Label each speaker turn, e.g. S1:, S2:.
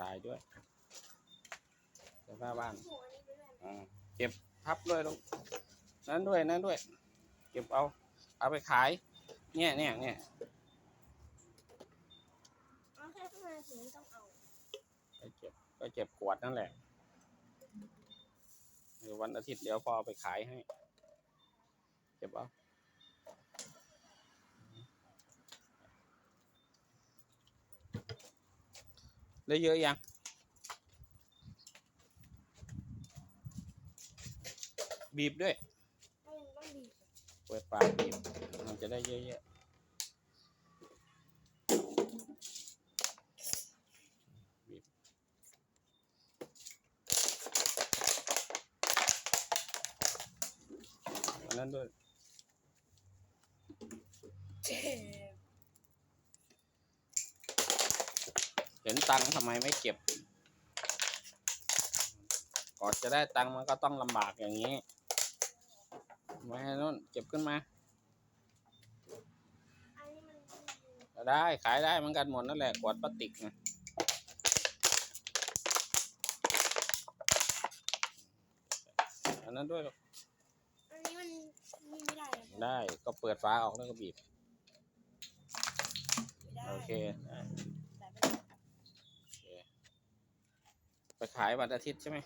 S1: ถ่ายด้วยเสื้อผ้าบ้าน
S2: โอ้โหอันนี้ไปด้วย
S1: อ่าเก็บพับด้วยลูกนั้นด้วยนั้นด้วย เก็บเอาเอาไปขาย เนี่ยเนี่ยเนี่ย
S2: เอาแค่ข้างในถึงต้องเอา
S1: ไปเก็บก็เก็บขวดนั่นแหละเดี๋ยววันอาทิตย์เดี๋ยวพอเอาไปขายให้ เก็บเอา ได้เยอะยัง บีบด้วย
S2: ต้องต้องบีบ
S1: เปิดฝาบีบ มันจะได้เยอะๆบีบอันนั้นด้วย
S2: เจ็บ
S1: เห็นตังค์ทำไมไม่เก็บก่อนจะได้ตังค์มันก็ต้องลำบากอย่างนี้ไม่ให้นู่นเก็บขึ้นมา
S2: อันนี้มัน
S1: ก็ได้ขายได้เหมือนกันหมดนั่นแหละขวดพลาสติกนะอันนั้นด้วย
S2: อันนี้มันมีไม่ได้อะ
S1: ได้ก็เปิดฝาออกแล้วก็บีบ
S2: ไม่ได้
S1: โอเค ไปขายวันอาทิตย์ใช่ไหม